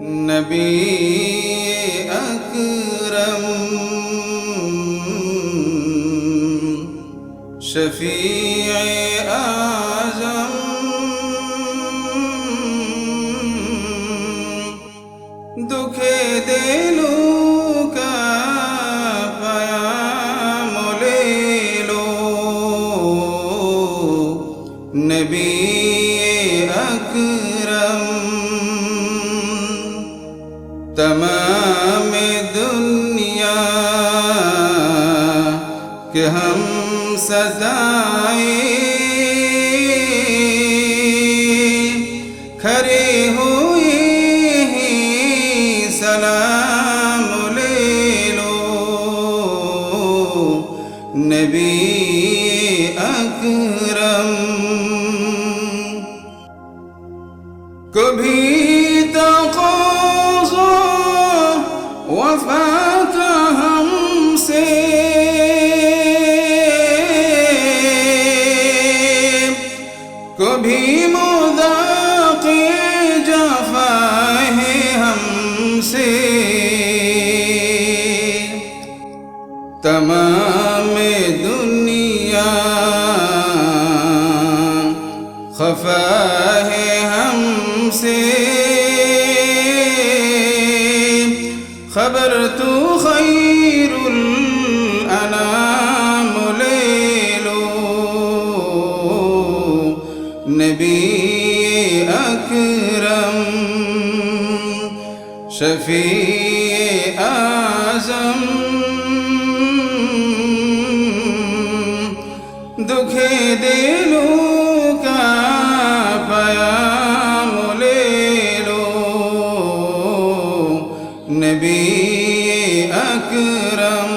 নবী আকরম শফিع আজম দুঃখে দিলু تمام دنیا کہ ہم سزائیں وفات ہم سے کبھی مذاق جفا ہے ہم سے تمام دنیا خفا صبرت خير الأنام ليل نبي أكرم شفيع أعظم دكي دل নবী আকরম।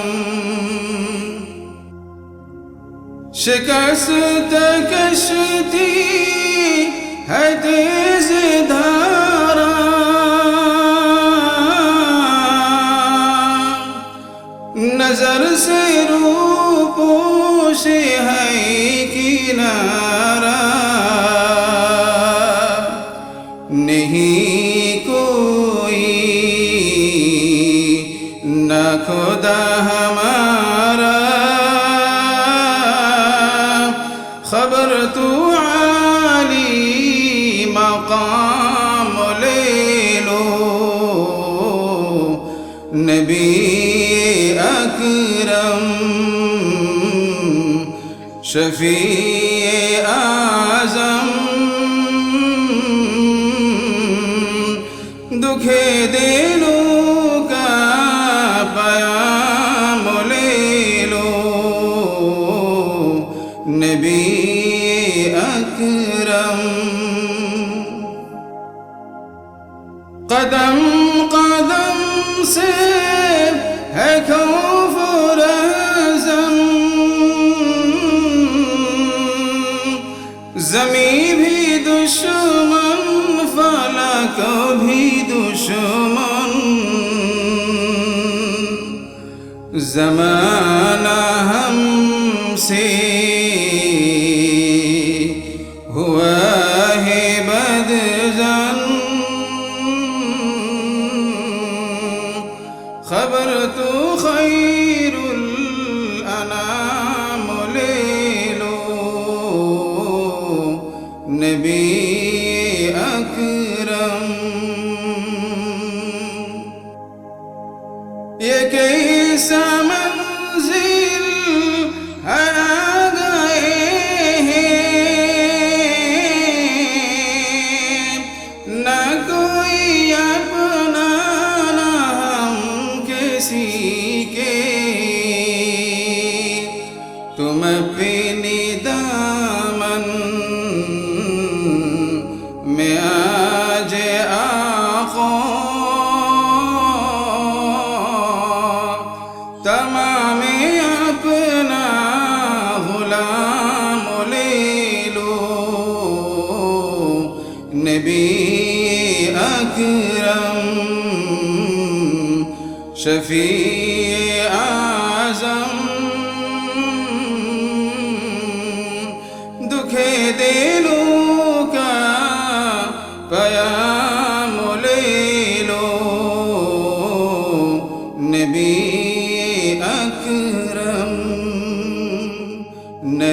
শিকস্ত কশতি खुदा हमारा खबर तू आली मकाम ले लो नबी अकरम शफी आजम दुखे दिलू قدم قدم سے ہے خوف رزم زمین بھی دشمن فلک بھی دشمن زمانہ ہم سے ہوا ہے بدزن الأبرت خير الأنام ليل نبي أكرم يا كيس منزل أنا نقول তমামি আপনা গুলাম লীলো নবী আকরম শফি আজম দুঃখে দে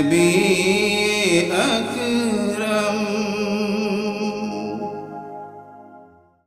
নবী। আক